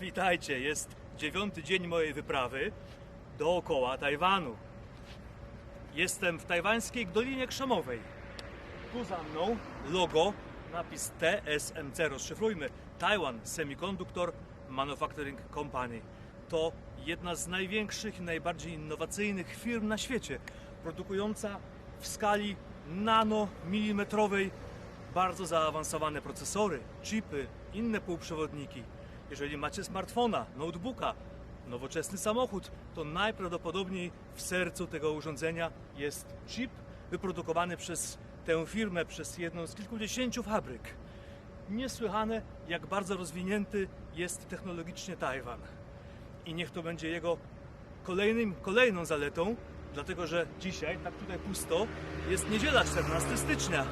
Witajcie, jest dziewiąty dzień mojej wyprawy dookoła Tajwanu. Jestem w tajwańskiej Dolinie Krzemowej. Tu za mną logo, napis TSMC, rozszyfrujmy. Taiwan Semiconductor Manufacturing Company. To jedna z największych i najbardziej innowacyjnych firm na świecie, produkująca w skali nanomilimetrowej bardzo zaawansowane procesory, chipy, inne półprzewodniki. Jeżeli macie smartfona, notebooka, nowoczesny samochód, to najprawdopodobniej w sercu tego urządzenia jest chip wyprodukowany przez tę firmę, przez jedną z kilkudziesięciu fabryk. Niesłychane, jak bardzo rozwinięty jest technologicznie Tajwan. I niech to będzie jego kolejnym, kolejną zaletą, dlatego że dzisiaj, tak tutaj pusto, jest niedziela 14 stycznia.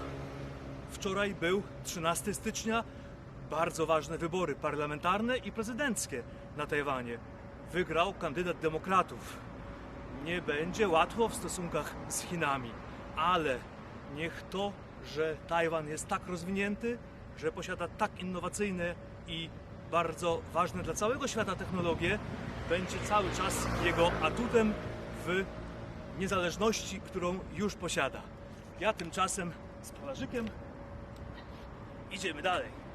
Wczoraj był 13 stycznia, bardzo ważne wybory parlamentarne i prezydenckie na Tajwanie. Wygrał kandydat demokratów. Nie będzie łatwo w stosunkach z Chinami, ale niech to, że Tajwan jest tak rozwinięty, że posiada tak innowacyjne i bardzo ważne dla całego świata technologie, będzie cały czas jego atutem w niezależności, którą już posiada. Ja tymczasem z polarzykiem idziemy dalej.